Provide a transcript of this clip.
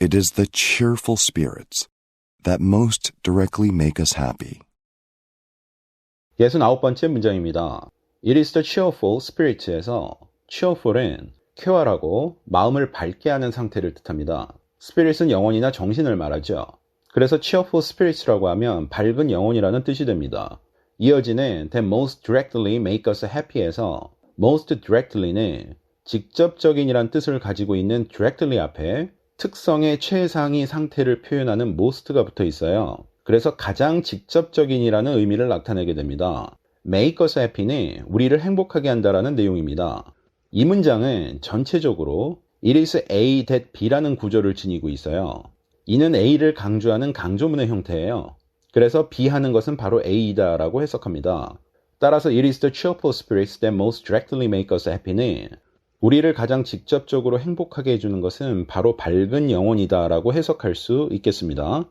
It is the cheerful spirits that most directly make us happy. 69번째 문장입니다. It is the cheerful spirit에서 cheerful은 쾌활하고 마음을 밝게 하는 상태를 뜻합니다. spirit은 영혼이나 정신을 말하죠. 그래서 cheerful spirits라고 하면 밝은 영혼이라는 뜻이 됩니다. 이어지는 that most directly make us happy에서 most directly는 직접적인이란 뜻을 가지고 있는 directly 앞에 특성의 최상위 상태를 표현하는 most가 붙어 있어요. 그래서 가장 직접적인이라는 의미를 나타내게 됩니다. make us happy는 우리를 행복하게 한다라는 내용입니다. 이 문장은 전체적으로 it is A that B라는 구조를 지니고 있어요. 이는 A를 강조하는 강조문의 형태예요. 그래서 B 하는 것은 바로 A이다 라고 해석합니다. 따라서 it is the cheerful spirits that most directly make us happy는 우리를 가장 직접적으로 행복하게 해주는 것은 바로 밝은 영혼이다라고 해석할 수 있겠습니다.